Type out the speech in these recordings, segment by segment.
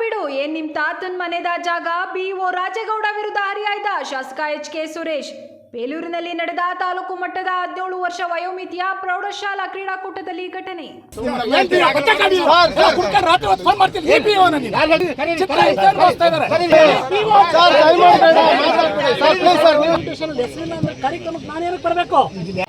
ಬಿಡು ಏನ್ ನಿಮ್ ತಾತನ್ ಮನೆದ ಜಾಗ? ಬಿ ಓ ರಾಜೇಗೌಡ ವಿರುದ್ಧ ಹರಿಯಾಯ್ದ ಶಾಸಕ ಎಚ್ ಕೆ ಸುರೇಶ್. ಬೇಲೂರಿನಲ್ಲಿ ನಡೆದ ತಾಲೂಕು ಮಟ್ಟದ ಹದಿನೇಳು ವರ್ಷ ವಯೋಮಿತಿಯ ಪ್ರೌಢಶಾಲಾ ಕ್ರೀಡಾಕೂಟದಲ್ಲಿ ಘಟನೆ. ಕಾರ್ಯಕ್ರಮಕ್ಕೆ ಬರ್ಬೇಕು?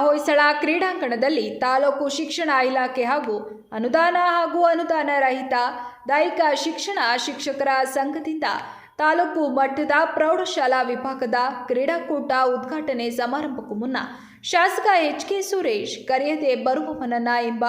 ಹೊಯ್ಸಳ ಕ್ರೀಡಾಂಗಣದಲ್ಲಿ ತಾಲೂಕು ಶಿಕ್ಷಣ ಇಲಾಖೆ ಹಾಗೂ ಅನುದಾನ ಹಾಗೂ ಅನುದಾನ ರಹಿತ ದೈಹಿಕ ಶಿಕ್ಷಣ ಶಿಕ್ಷಕರ ಸಂಘದಿಂದ ತಾಲೂಕು ಮಟ್ಟದ ಪ್ರೌಢಶಾಲಾ ವಿಭಾಗದ ಕ್ರೀಡಾಕೂಟ ಉದ್ಘಾಟನೆ ಸಮಾರಂಭಕ್ಕೂ ಮುನ್ನ ಶಾಸಕ ಎಚ್ ಕೆ ಸುರೇಶ್ ಕರೆಯದೆ ಬರುವವನನ್ನ ಎಂಬ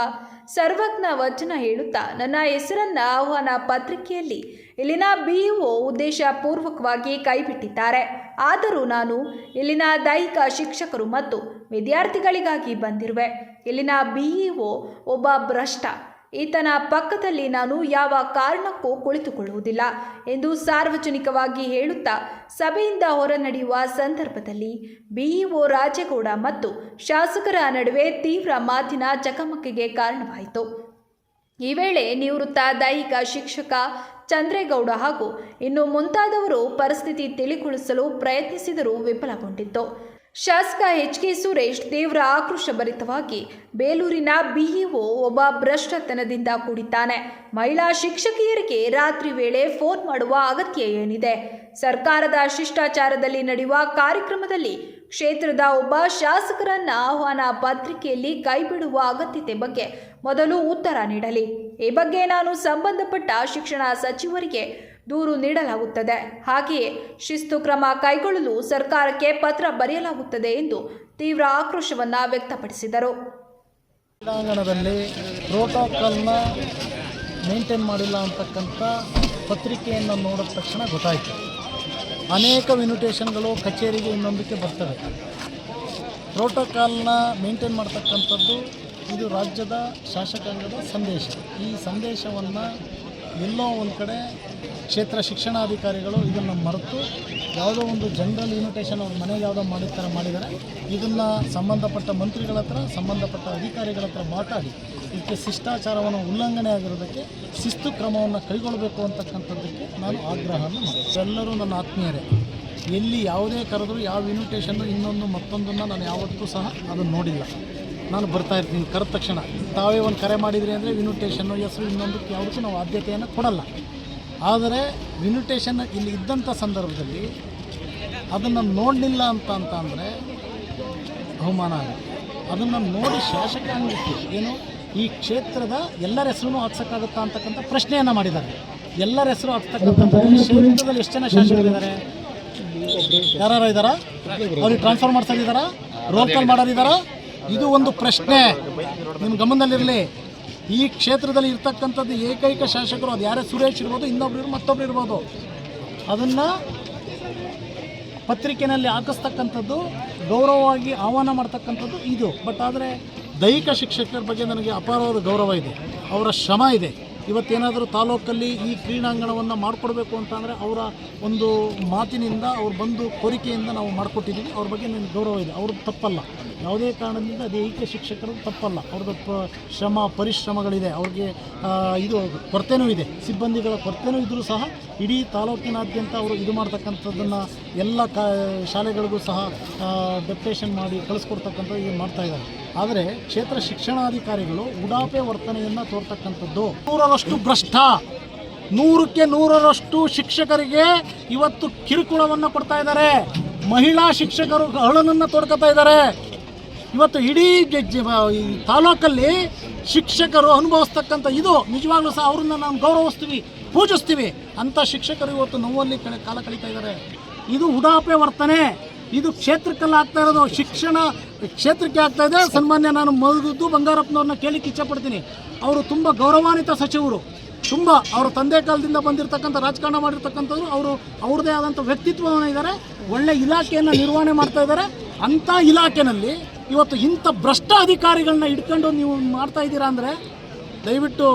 ಸರ್ವಜ್ಞ ವಚನ ಹೇಳುತ್ತಾ ನನ್ನ ಹೆಸರನ್ನ ಆಹ್ವಾನ ಪತ್ರಿಕೆಯಲ್ಲಿ ಇಲ್ಲಿನ ಬಿಇಒ ಉದ್ದೇಶಪೂರ್ವಕವಾಗಿ ಕೈಬಿಟ್ಟಿದ್ದಾರೆ. ಆದರೂ ನಾನು ಇಲ್ಲಿನ ದೈಹಿಕ ಶಿಕ್ಷಕರು ಮತ್ತು ವಿದ್ಯಾರ್ಥಿಗಳಿಗಾಗಿ ಬಂದಿರುವೆ. ಇಲ್ಲಿನ ಬಿಇಒ ಒಬ್ಬ ಭ್ರಷ್ಟ ಈತನ ಪಕ್ಕದಲ್ಲಿ ನಾನು ಯಾವ ಕಾರಣಕ್ಕೂ ಕುಳಿತುಕೊಳ್ಳುವುದಿಲ್ಲ ಎಂದು ಸಾರ್ವಜನಿಕವಾಗಿ ಹೇಳುತ್ತಾ ಸಭೆಯಿಂದ ಹೊರನಡೆಯುವ ಸಂದರ್ಭದಲ್ಲಿ ಬಿಇಒ ರಾಜೇಗೌಡ ಮತ್ತು ಶಾಸಕರ ನಡುವೆ ತೀವ್ರ ಮಾತಿನ ಚಕಮಕಿಗೆ ಕಾರಣವಾಯಿತು. ಈ ವೇಳೆ ನಿವೃತ್ತ ದೈಹಿಕ ಶಿಕ್ಷಕ ಚಂದ್ರೇಗೌಡ ಹಾಗೂ ಇನ್ನು ಮುಂತಾದವರು ಪರಿಸ್ಥಿತಿ ತಿಳಿಗೊಳಿಸಲು ಪ್ರಯತ್ನಿಸಿದರೂ ವಿಫಲಗೊಂಡಿತ್ತು. ಶಾಸಕ ಎಚ್ ಕೆ ಸುರೇಶ್ ತೀವ್ರ ಆಕ್ರೋಶಭರಿತವಾಗಿ ಬೇಲೂರಿನ ಬಿಇಒ ಒಬ್ಬ ಭ್ರಷ್ಟತನದಿಂದ ಕೂಡಿದ್ದಾನೆ. ಮಹಿಳಾ ಶಿಕ್ಷಕಿಯರಿಗೆ ರಾತ್ರಿ ವೇಳೆ ಫೋನ್ ಮಾಡುವ ಅಗತ್ಯ ಏನಿದೆ? ಸರ್ಕಾರದ ಶಿಷ್ಟಾಚಾರದಲ್ಲಿ ನಡೆಯುವ ಕಾರ್ಯಕ್ರಮದಲ್ಲಿ ಕ್ಷೇತ್ರದ ಒಬ್ಬ ಶಾಸಕರನ್ನ ಆಹ್ವಾನ ಪತ್ರಿಕೆಯಲ್ಲಿ ಕೈಬಿಡುವ ಅಗತ್ಯತೆ ಬಗ್ಗೆ ಮೊದಲು ಉತ್ತರ ನೀಡಲಿ. ಈ ಬಗ್ಗೆ ನಾನು ಸಂಬಂಧಪಟ್ಟ ಶಿಕ್ಷಣ ಸಚಿವರಿಗೆ ದೂರು ನೀಡಲಾಗುತ್ತದೆ. ಹಾಗೆಯೇ ಶಿಸ್ತು ಕ್ರಮ ಕೈಗೊಳ್ಳಲು ಸರ್ಕಾರಕ್ಕೆ ಪತ್ರ ಬರೆಯಲಾಗುತ್ತದೆ ಎಂದು ತೀವ್ರ ಆಕ್ರೋಶವನ್ನು ವ್ಯಕ್ತಪಡಿಸಿದರು. ಕ್ರೀಡಾಂಗಣದಲ್ಲಿ ಪ್ರೋಟೋಕಾಲ್ನ ಮೇಂಟೈನ್ ಮಾಡಿಲ್ಲ ಅಂತಕ್ಕಂಥ ಪತ್ರಿಕೆಯನ್ನು ನೋಡಿದ ತಕ್ಷಣ ಗೊತ್ತಾಯಿತು. ಅನೇಕ ಇನ್ವಿಟೇಷನ್ಗಳು ಕಚೇರಿಗೆ ಇನ್ನೊಂದಕ್ಕೆ ಬರ್ತವೆ. ಪ್ರೋಟೋಕಾಲ್ನ ಮೇಂಟೈನ್ ಮಾಡ್ತಕ್ಕಂಥದ್ದು ಇದು ರಾಜ್ಯದ ಶಾಸಕಾಂಗದ ಸಂದೇಶ. ಈ ಸಂದೇಶವನ್ನು ಎಲ್ಲೋ ಒಂದು ಕಡೆ ಕ್ಷೇತ್ರ ಶಿಕ್ಷಣಾಧಿಕಾರಿಗಳು ಇದನ್ನು ಮರೆತು ಯಾವುದೋ ಒಂದು ಜನರಲ್ ಇನ್ವಿಟೇಷನ್ ಅವ್ರ ಮನೆಗೆ ಯಾವುದೋ ಮಾಡಿದ ಥರ ಇದನ್ನು ಸಂಬಂಧಪಟ್ಟ ಮಂತ್ರಿಗಳ ಹತ್ರ, ಸಂಬಂಧಪಟ್ಟ ಅಧಿಕಾರಿಗಳ ಹತ್ರ ಮಾತಾಡಿ, ಇದಕ್ಕೆ ಶಿಷ್ಟಾಚಾರವನ್ನು ಉಲ್ಲಂಘನೆ ಆಗಿರೋದಕ್ಕೆ ಶಿಸ್ತು ಕ್ರಮವನ್ನು ಕೈಗೊಳ್ಳಬೇಕು ಅಂತಕ್ಕಂಥದ್ದಕ್ಕೆ ನಾನು ಆಗ್ರಹವನ್ನು ಮಾಡಿದೆ ಎಲ್ಲರೂ ನನ್ನ ಆತ್ಮೀಯರೇ, ಎಲ್ಲಿ ಯಾವುದೇ ಕರೆದ್ರು ಯಾವ ಇನ್ವಿಟೇಷನ್ನು ಇನ್ನೊಂದು ಮತ್ತೊಂದನ್ನು ನಾನು ಯಾವತ್ತೂ ಸಹ ಅದನ್ನು ನೋಡಿಲ್ಲ. ನಾನು ಬರ್ತಾ ಇರ್ತೀನಿ ಕರೆದ ತಕ್ಷಣ. ತಾವೇ ಒಂದು ಕರೆ ಮಾಡಿದ್ರಿ ಅಂದರೆ ಇನ್ವಿಟೇಷನ್ನು ಹೆಸರು ಇನ್ನೊಂದಕ್ಕೆ ಯಾವುದಕ್ಕೂ ನಾವು ಆದ್ಯತೆಯನ್ನು ಕೊಡಲ್ಲ. ಆದರೆ ಇನ್ವಿಟೇಷನ್ ಇಲ್ಲಿ ಇದ್ದಂಥ ಸಂದರ್ಭದಲ್ಲಿ ಅದನ್ನು ನೋಡಲಿಲ್ಲ ಅಂತ ಅಂತ ಅಂದರೆ ಬಹುಮಾನ ಅದನ್ನು ನೋಡಿ ಶಾಸಕಾಂಗಕ್ಕೆ ಏನು ಈ ಕ್ಷೇತ್ರದ ಎಲ್ಲರ ಹೆಸರು ಹಾಕ್ಸೋಕ್ಕಾಗುತ್ತಾ ಅಂತಕ್ಕಂಥ ಪ್ರಶ್ನೆಯನ್ನು ಮಾಡಿದ್ದಾರೆ. ಎಲ್ಲರ ಹೆಸರು ಹಾಕ್ತಕ್ಕಂಥದ್ದು ಕ್ಷೇತ್ರದಲ್ಲಿ ಎಷ್ಟು ಜನ ಶಾಸಕರಿದ್ದಾರೆ? ಯಾರು ಇದ್ದಾರಾ? ಅವ್ರಿಗೆ ಟ್ರಾನ್ಸ್ಫರ್ ಮಾಡ್ಸೋದಿದ್ದಾರಾ? Roll call ಮಾಡೋರಿದ್ದಾರಾ? ಇದು ಒಂದು ಪ್ರಶ್ನೆ. ನಿಮ್ಮ ಗಮನದಲ್ಲಿರಲಿ. ಈ ಕ್ಷೇತ್ರದಲ್ಲಿ ಇರ್ತಕ್ಕಂಥದ್ದು ಏಕೈಕ ಶಾಸಕರು ಅದು ಯಾರೇ ಸುರೇಶ್ ಇರ್ಬೋದು, ಇನ್ನೊಬ್ರು ಮತ್ತೊಬ್ರು ಇರ್ಬೋದು. ಅದನ್ನು ಪತ್ರಿಕೆಯಲ್ಲಿ ಹಾಕಿಸ್ತಕ್ಕಂಥದ್ದು, ಗೌರವವಾಗಿ ಆಹ್ವಾನ ಮಾಡ್ತಕ್ಕಂಥದ್ದು ಇದು. ಬಟ್ ಆದರೆ ದೈಹಿಕ ಶಿಕ್ಷಕರ ಬಗ್ಗೆ ನನಗೆ ಅಪಾರವಾದ ಗೌರವ ಇದೆ. ಅವರ ಶ್ರಮ ಇದೆ. ಇವತ್ತೇನಾದರೂ ತಾಲೂಕಲ್ಲಿ ಈ ಕ್ರೀಡಾಂಗಣವನ್ನು ಮಾಡಿಕೊಡ್ಬೇಕು ಅಂತಂದರೆ ಅವರ ಒಂದು ಮಾತಿನಿಂದ ಅವ್ರು ಬಂದು ಕೋರಿಕೆಯಿಂದ ನಾವು ಮಾಡಿಕೊಟ್ಟಿದ್ದೀವಿ. ಅವ್ರ ಬಗ್ಗೆ ನನಗೆ ಗೌರವ ಇದೆ. ಅವ್ರದ್ದು ತಪ್ಪಲ್ಲ. ಯಾವುದೇ ಕಾರಣದಿಂದ ದೈಹಿಕ ಶಿಕ್ಷಕರು ತಪ್ಪಲ್ಲ. ಅವ್ರದ್ದು ಶ್ರಮ, ಪರಿಶ್ರಮಗಳಿದೆ. ಅವ್ರಿಗೆ ಇದು ಕೊರತೆನೂ ಇದೆ. ಸಿಬ್ಬಂದಿಗಳ ಕೊರತೆನೂ ಇದ್ದರೂ ಸಹ ಇಡೀ ತಾಲೂಕಿನಾದ್ಯಂತ ಅವರು ಇದು ಮಾಡ್ತಕ್ಕಂಥದ್ದನ್ನು ಎಲ್ಲ ಕಾ, ಶಾಲೆಗಳಿಗೂ ಸಹ ಡೆಪ್ಟೇಷನ್ ಮಾಡಿ ಕಳಿಸ್ಕೊಡ್ತಕ್ಕಂಥದ್ದು ಇದು ಮಾಡ್ತಾ ಇದ್ದಾರೆ. ಆದರೆ ಕ್ಷೇತ್ರ ಶಿಕ್ಷಣಾಧಿಕಾರಿಗಳು ಉಡಾಪೆ ವರ್ತನೆಯನ್ನು ತೋರ್ತಕ್ಕಂಥದ್ದು. ನೂರರಷ್ಟು ಭ್ರಷ್ಟ. ನೂರಕ್ಕೆ ನೂರರಷ್ಟು ಶಿಕ್ಷಕರಿಗೆ ಇವತ್ತು ಕಿರುಕುಳವನ್ನು ಕೊಡ್ತಾ ಇದ್ದಾರೆ. ಮಹಿಳಾ ಶಿಕ್ಷಕರು ಅಳನನ್ನು ತೊಡ್ಕೊತಾ ಇದ್ದಾರೆ. ಇವತ್ತು ಇಡೀ ತಾಲೂಕಲ್ಲಿ ಶಿಕ್ಷಕರು ಅನುಭವಿಸ್ತಕ್ಕಂಥ ಇದು ನಿಜವಾಗ್ಲೂ ಸಹ ಅವ್ರನ್ನ ನಾವು ಗೌರವಿಸ್ತೀವಿ, ಪೂಜಿಸ್ತೀವಿ ಅಂಥ ಶಿಕ್ಷಕರು ಇವತ್ತು ನೋವಲ್ಲಿ ಕಳೆ ಕಾಲ ಕಳೀತಾ ಇದ್ದಾರೆ. ಇದು ಉಡಾಪೆ ವರ್ತನೆ. ಇದು ಕ್ಷೇತ್ರಕ್ಕೆಲ್ಲ ಆಗ್ತಾ ಇರೋದು. ಶಿಕ್ಷಣ ಕ್ಷೇತ್ರಕ್ಕೆ ಆಗ್ತಾ ಇದೆ. ಸನ್ಮಾನ್ಯ ನಾನು ಮಧುದ್ದು ಬಂಗಾರಪ್ಪನವ್ರನ್ನ ಕೇಳಿಕ್ಕೆ ಇಚ್ಛಪಡ್ತೀನಿ. ಅವರು ತುಂಬ ಗೌರವಾನ್ವಿತ ಸಚಿವರು. ತುಂಬ ಅವರ ತಂದೆ ಕಾಲದಿಂದ ಬಂದಿರತಕ್ಕಂಥ ರಾಜಕಾರಣ ಮಾಡಿರ್ತಕ್ಕಂಥವ್ರು, ಅವರು ಅವ್ರದ್ದೇ ಆದಂಥ ವ್ಯಕ್ತಿತ್ವವನ್ನು ಇದ್ದಾರೆ. ಒಳ್ಳೆ ಇಲಾಖೆಯನ್ನು ನಿರ್ವಹಣೆ ಮಾಡ್ತಾ ಇದ್ದಾರೆ. ಅಂಥ ಇಲಾಖೆನಲ್ಲಿ ಇವತ್ತು ಇಂಥ ಭ್ರಷ್ಟ ಅಧಿಕಾರಿಗಳನ್ನ ಇಟ್ಕೊಂಡು ನೀವು ಮಾಡ್ತಾ ಇದ್ದೀರಾ ಅಂದರೆ ದಯವಿಟ್ಟು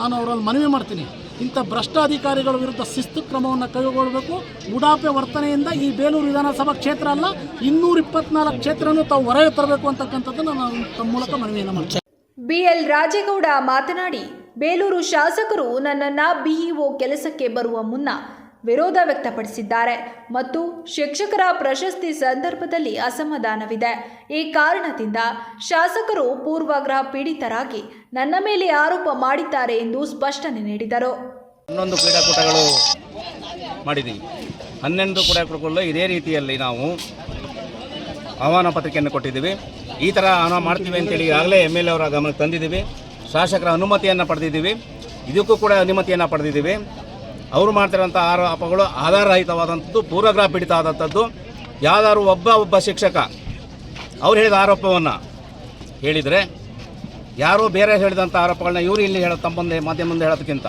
ನಾನು ಅವರಲ್ಲಿ ಮನವಿ ಮಾಡ್ತೀನಿ. ಇಂಥ ಭ್ರಷ್ಟ ಅಧಿಕಾರಿಗಳ ವಿರುದ್ಧ ಶಿಸ್ತು ಕ್ರಮವನ್ನು ಕೈಗೊಳ್ಳಬೇಕು. ಉಡಾಪೆ ವರ್ತನೆಯಿಂದ ಈ ಬೇಲೂರು ವಿಧಾನಸಭಾ ಕ್ಷೇತ್ರ ಅಲ್ಲ ಇನ್ನೂರ ಇಪ್ಪತ್ನಾಲ್ಕು ಕ್ಷೇತ್ರನೂ ತಾವು ಹೊರಗೆ ತರಬೇಕು ಅಂತಕ್ಕಂಥದ್ದನ್ನು ನಾನು ತಮ್ಮ ಮೂಲಕ ಮನವಿಯನ್ನು ಮಾಡ್ತೀನಿ ಬಿಎಲ್ ರಾಜೇಗೌಡ ಮಾತನಾಡಿ, ಬೇಲೂರು ಶಾಸಕರು ನನ್ನನ್ನು ಬಿಇಒ ಕೆಲಸಕ್ಕೆ ಬರುವ ಮುನ್ನ ವಿರೋಧ ವ್ಯಕ್ತಪಡಿಸಿದ್ದಾರೆ ಮತ್ತು ಶಿಕ್ಷಕರ ಪ್ರಶಸ್ತಿ ಸಂದರ್ಭದಲ್ಲಿ ಅಸಮಾಧಾನವಿದೆ. ಈ ಕಾರಣದಿಂದ ಶಾಸಕರು ಪೂರ್ವಾಗ್ರಹ ಪೀಡಿತರಾಗಿ ನನ್ನ ಮೇಲೆ ಆರೋಪ ಮಾಡಿದ್ದಾರೆ ಎಂದು ಸ್ಪಷ್ಟನೆ ನೀಡಿದರು. ಹನ್ನೊಂದು ಕ್ರೀಡಾಕೂಟಗಳು ಮಾಡಿದ್ದೀವಿ. ಹನ್ನೊಂದು ಕ್ರೀಡಾಕೂಟಗಳು ಇದೇ ರೀತಿಯಲ್ಲಿ ನಾವು ಆಹ್ವಾನ ಪತ್ರಿಕೆಯನ್ನು ಕೊಟ್ಟಿದ್ದೀವಿ. ಈ ಥರ ಆಹ್ವಾನ ಮಾಡ್ತೀವಿ ಅಂತೇಳಿ ಈಗಾಗಲೇ ಎಂ ಎಲ್ ಎ ಅವರ ಗಮನಕ್ಕೆ ತಂದಿದ್ದೀವಿ. ಶಾಸಕರ ಅನುಮತಿಯನ್ನು ಪಡೆದಿದ್ದೀವಿ. ಇದಕ್ಕೂ ಕೂಡ ಅನುಮತಿಯನ್ನು ಪಡೆದಿದ್ದೀವಿ. ಅವರು ಮಾಡ್ತಿರೋಂಥ ಆರೋಪಗಳು ಆಧಾರರಹಿತವಾದಂಥದ್ದು, ಪೂರ್ವಗ್ರಹ ಪೀಡಿತ ಆದಂಥದ್ದು. ಯಾವ್ದಾದ್ರು ಒಬ್ಬ ಒಬ್ಬ ಶಿಕ್ಷಕ ಅವ್ರು ಹೇಳಿದ ಆರೋಪವನ್ನು ಹೇಳಿದರೆ, ಯಾರೋ ಬೇರೆ ಹೇಳಿದಂಥ ಆರೋಪಗಳನ್ನ ಇವರು ಇಲ್ಲಿ ಹೇಳೋ ತಮ್ಮ ಮುಂದೆ ಮಾಧ್ಯಮ ಹೇಳೋದಕ್ಕಿಂತ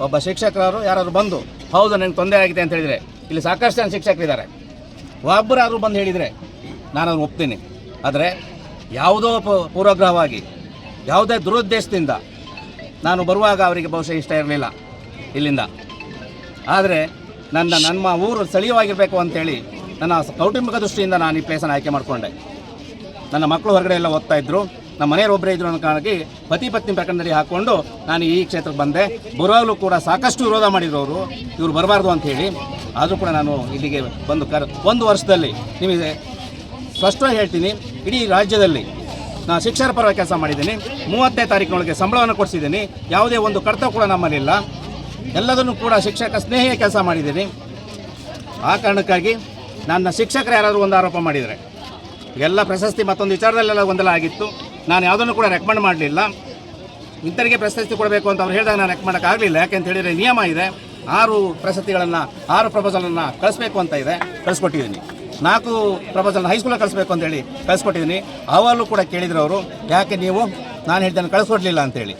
ಒಬ್ಬ ಶಿಕ್ಷಕರು ಯಾರಾದ್ರು ಬಂದು, ಹೌದು, ನನಗೆ ತೊಂದರೆ ಆಗಿದೆ ಅಂತ ಹೇಳಿದರೆ, ಇಲ್ಲಿ ಸಾಕಷ್ಟು ಜನ ಶಿಕ್ಷಕರಿದ್ದಾರೆ. ಒಬ್ಬರಾದರೂ ಬಂದು ಹೇಳಿದರೆ, ನಾನು ಅದನ್ನು ಒಪ್ತೀನಿ. ಆದರೆ ಯಾವುದೋ ಪೂರ್ವಗ್ರಹವಾಗಿ, ಯಾವುದೇ ದುರುದ್ದೇಶದಿಂದ ನಾನು ಬರುವಾಗ ಅವರಿಗೆ ಬಹುಶಃ ಇಷ್ಟ ಇರಲಿಲ್ಲ ಇಲ್ಲಿಂದ. ಆದರೆ ನನ್ನ, ನಮ್ಮ ಊರು ಸ್ಥಳೀಯವಾಗಿರಬೇಕು ಅಂತೇಳಿ ನನ್ನ ಕೌಟುಂಬಿಕ ದೃಷ್ಟಿಯಿಂದ ನಾನು ಈ ಪ್ಲೇಸನ್ನು ಆಯ್ಕೆ ಮಾಡಿಕೊಂಡೆ. ನನ್ನ ಮಕ್ಕಳು ಹೊರಗಡೆ ಎಲ್ಲ ಓದ್ತಾ ಇದ್ರು. ನಮ್ಮ ಮನೆಯವರು ಒಬ್ಬರೇ ಇದ್ರು ಅನ್ನೋ ಕಾರಣಕ್ಕೆ ಪತಿ ಪತ್ನಿ ಪ್ರಕರಣದಲ್ಲಿ ಹಾಕ್ಕೊಂಡು ನಾನು ಈ ಕ್ಷೇತ್ರಕ್ಕೆ ಬಂದೆ. ಬರುವಾಗಲೂ ಕೂಡ ಸಾಕಷ್ಟು ವಿರೋಧ ಮಾಡಿದ್ರು ಅವರು. ಇವರು ಬರಬಾರ್ದು ಅಂತ ಹೇಳಿ. ಆದರೂ ಕೂಡ ನಾನು ಇಲ್ಲಿಗೆ ಬಂದು ಕರ್, ಒಂದು ವರ್ಷದಲ್ಲಿ ನಿಮಗೆ ಸ್ಪಷ್ಟವಾಗಿ ಹೇಳ್ತೀನಿ, ಇಡೀ ರಾಜ್ಯದಲ್ಲಿ ನಾನು ಶಿಕ್ಷಕರ ಪರ ಕೆಲಸ ಮಾಡಿದ್ದೀನಿ. ಮೂವತ್ತನೇ ತಾರೀಕಿನೊಳಗೆ ಸಂಬಳವನ್ನು ಕೊಡಿಸಿದ್ದೀನಿ. ಯಾವುದೇ ಒಂದು ಕರ್ತವ್ಯ ಕೂಡ ನಮ್ಮಲ್ಲಿಲ್ಲ. ಎಲ್ಲದನ್ನು ಕೂಡ ಶಿಕ್ಷಕ ಸ್ನೇಹಿಯ ಕೆಲಸ ಮಾಡಿದ್ದೀನಿ. ಆ ಕಾರಣಕ್ಕಾಗಿ ನನ್ನ ಶಿಕ್ಷಕರು ಯಾರಾದರೂ ಒಂದು ಆರೋಪ ಮಾಡಿದರೆ, ಎಲ್ಲ ಪ್ರಶಸ್ತಿ ಮತ್ತೊಂದು ವಿಚಾರದಲ್ಲೆಲ್ಲ ಗೊಂದಲ ಆಗಿತ್ತು. ನಾನು ಯಾವುದನ್ನು ಕೂಡ ರೆಕಮೆಂಡ್ ಮಾಡಲಿಲ್ಲ. ಇಂಥರಿಗೆ ಪ್ರಶಸ್ತಿ ಕೊಡಬೇಕು ಅಂತ ಅವ್ರು ಹೇಳಿದಾಗ ನಾನು ರೆಕಮೆಂಡ್ ಮಾಡೋಕ್ಕಾಗಲಿಲ್ಲ. ಯಾಕೆಂತ ಹೇಳಿದರೆ ನಿಯಮ ಇದೆ. ಆರು ಪ್ರಶಸ್ತಿಗಳನ್ನು, ಆರು ಪ್ರಪೋಸಲನ್ನು ಕಳಿಸ್ಬೇಕು ಅಂತ ಇದೆ. ಕಳಿಸ್ಕೊಟ್ಟಿದ್ದೀನಿ. ನಾಲ್ಕು ಪ್ರಪೋಸಲ್ನ ಹೈಸ್ಕೂಲಲ್ಲಿ ಕಳಿಸ್ಬೇಕು ಅಂತೇಳಿ ಕಳಿಸ್ಕೊಟ್ಟಿದ್ದೀನಿ. ಅವಲ್ಲೂ ಕೂಡ ಕೇಳಿದ್ರು ಅವರು, ಯಾಕೆ ನೀವು? ನಾನು ಹೇಳಿದ್ದನ್ನು ಕಳಿಸ್ಕೊಡ್ಲಿಲ್ಲ ಅಂತೇಳಿ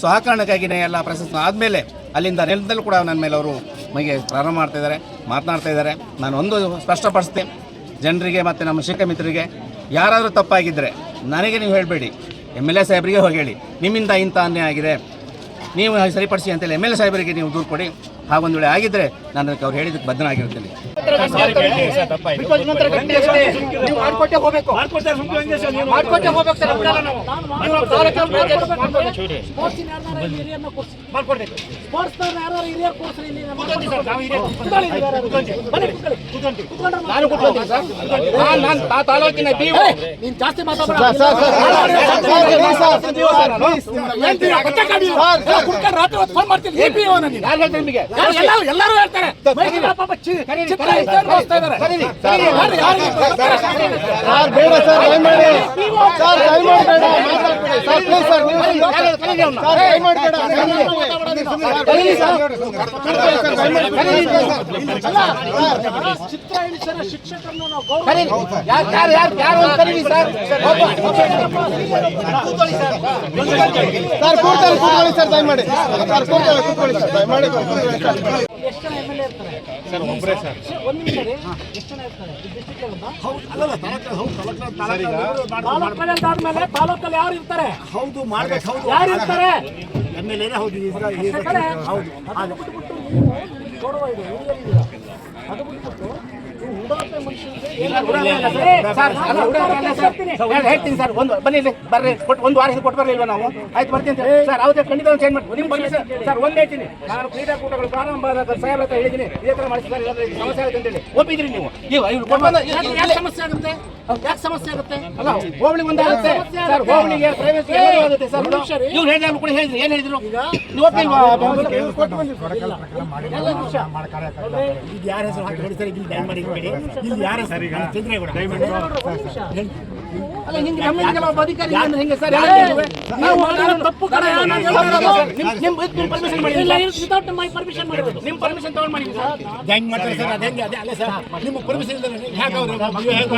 ಸೊ ಆ ಕಾರಣಕ್ಕಾಗಿನೇ ಎಲ್ಲ ಪ್ರಶಸ್ತಿ ಆದಮೇಲೆ ಅಲ್ಲಿಂದ ನೆಲದಲ್ಲೂ ಕೂಡ ನನ್ನ ಮೇಲೆ ಅವರು ಮೈಗೆ ಪ್ರಾರಂಭ ಮಾಡ್ತಾ ಇದ್ದಾರೆ, ಮಾತನಾಡ್ತಾ ಇದ್ದಾರೆ. ನಾನು ಒಂದು ಸ್ಪಷ್ಟಪಡಿಸ್ತೀನಿ. ಜನರಿಗೆ ಮತ್ತು ನಮ್ಮ ಶಿಕ್ಷಕ ಮಿತ್ರರಿಗೆ ಯಾರಾದರೂ ತಪ್ಪಾಗಿದ್ದರೆ ನನಗೆ ನೀವು ಹೇಳಬೇಡಿ. ಎಂ ಎಲ್ ಎ ಸಾಹೇಬರಿಗೆ ಹೋಗಿ ಹೇಳಿ. ನಿಮ್ಮಿಂದ ಇಂಥ ಅನ್ಯಾಯ ಆಗಿದೆ. ನೀವು ಸರಿಪಡಿಸಿ ಅಂತೇಳಿ ಎಂ ಎಲ್ ಎ ಸಾಹೇಬರಿಗೆ ನೀವು ದೂರು ಕೊಡಿ. ಹಾಗೊಂದು ವೇಳೆ ಆಗಿದ್ದರೆ ನಾನು ಅದಕ್ಕೆ ಅವ್ರು ಹೇಳಿದ್ದಕ್ಕೆ ಬದ್ಧನಾಗಿರ್ತೀನಿ ನಾನು ತಾಲೂಕಿನ ಜಾಸ್ತಿ ಮಾತಾಡ್ತೀನಿ ರಾತ್ರಿ ಫೋನ್ ಮಾಡ್ತೀನಿ ಎಲ್ಲರೂ ಹೇಳ್ತಾರೆ ಸರ್ ಬೇಡ ಸರ್ ದಯಮಾಡಿ ಸರ್ ದಯಮಾಡಿ ಬೇಡ ಮಾತಾಡ್ಬೇಡಿ ಸರ್ ಪ್ಲೀಸ್ ಸರ್ ನೀವು. ಸರ್ ಶಿಕ್ಷಕರನ್ನು ನಾವು. ಯಾರು ಯಾರು ಯಾರು ಯಾರು ಅಂತ ಕರೀರಿ ಸರ್ ಸರ್ ಸರ್ ಕೂತ್ಕೊಳ್ಳಿ ಕೂತ್ಕೊಳ್ಳಿ ಸರ್ ದಯಮಾಡಿ ಸರ್ ಕೂತ್ಕೊಳ್ಳಿ ಕೂತ್ಕೊಳ್ಳಿ ಸರ್ ದಯಮಾಡಿ ಎಷ್ಟು ಜನ ಎಂ ಎಲ್ ಎ ಇರ್ತಾರೆ ಸರ್ ಒಬ್ಬರೇ ಸರ್. ಒಂದು ನಿಮಿಷ ರೀ. ಎಷ್ಟು ಜನ ಇರ್ತಾರೆ? ತಾಲೂಕಲ್ಲಿ ಯಾರು ಇರ್ತಾರೆ? ಹೌದು ಮಾಡ್ಬೇಕು ಹೌದು. ಯಾರು ಇರ್ತಾರೆ? ಎಂ ಎಲ್ ಎನೇ ಹೌದು ಈಗ ಯಾಕಂದ್ರೆ ಅದು ಬಿಟ್ಬಿಟ್ಟು ನೀವು ಗೌರವ ಇದೆ ಅದು ಬಿಟ್ಬಿಟ್ಟು ಹೇಳ್ತೀನಿ ಸರ್. ಒಂದು ಬನ್ನಿ ಇಲ್ಲಿ ಬರ್ರಿ. ಕೊಟ್ಟು ಒಂದು ವಾರ ಹಿಂದೆ ಕೊಟ್ಟು ಬರಲಿಲ್ವ ನಾವು? ಆಯ್ತು ಬರ್ತೀನಿ ಸರ್ ಸರ್ ಅವತ್ತೇ ಖಂಡಿತ ಚೇಂಜ್ ಮಾಡಿ. ನಿಮ್ಗೆ ಸರ್ ಸರ್ ಒಂದು ಹೇಳ್ತೀನಿ. ನಾನು ಕ್ರೀಡಾಕೂಟಗಳು ಪ್ರಾರಂಭ ಆದಾಗ ಸಾಹೇಬ್ರ ಹತ್ರ ಹೇಳಿದ್ದೀನಿ. ಇದೇ ಥರ ಮಾಡಿಸಿ ಸರ್ ಸಮಸ್ಯೆ ಆಗುತ್ತೆ ಅಂತೇಳಿ ಒಪ್ಪಿದ್ರಿ ನೀವು? ನೀವು ಇವ್ರು ಕೊಟ್ಟು ಬಂದ ಸಮಸ್ಯೆ ಆಗುತ್ತೆ? ಯಾಕೆ ಸಮಸ್ಯೆ ಆಗುತ್ತೆ? ಅಲ್ಲ ಹೋಬಳಿ ಒಂದಾಗುತ್ತೆ ಸರ್ ಹೋಬಳಿಗೆ ಪ್ರೈವೇಟ್ ಆಗುತ್ತೆ ಸರ್ ಒಂದು ಇವ್ರು ಹೇಳಿದ್ರು ಕೂಡ ಹೇಳಿದ್ರು. ಏನು ಹೇಳಿದ್ರು? ನೀವು ಒಪ್ಪಿಲ್ವಾ? ಇದು ಯಾರ ಹೆಸರು ಹಾಕಿ ಸರ್ ಇಲ್ಲಿ ಮಾಡಿ ಇಟ್ಬೇಡಿ ಇಲ್ಲಿ ಯಾರ ಹೆಸರು ಚಂದ್ರೇಗೌಡ. ಅಲ್ಲ, ಹಿಂಗೆ ನಮ್ಮ ಹಿಂಗೆಲ್ಲ ಒಬ್ಬ ಅಧಿಕಾರಿ ಇದ್ದಾನೆ ಹೆಂಗೆ ಸರ್? ನಾವು ತಪ್ಪು ಕಣ ನಾನು ಹೇಳ್ತಾ ಇರೋದು ಸರ್. ನಿಮ್ ನಿಮ್ ನಿಮ್ಮ ಪರ್ಮಿಷನ್ ಮಾಡಿ ನಿಮ್ಮ ಪರ್ಮಿಷನ್ ತಗೊಂಡು ಮಾಡಿ ಸರ್ ಹೆಂಗ್ ಮಾಡ್ತಾರೆ ಸರ್ ಅದೇ ಅದೇ ಅಲ್ಲ ಸರ್ ನಿಮ್ಮ ಪರ್ಮಿಷನ್ ಇಲ್ಲ ಹೇಗೆ ಅವರು ಮದುವೆ ಹೇಗೆ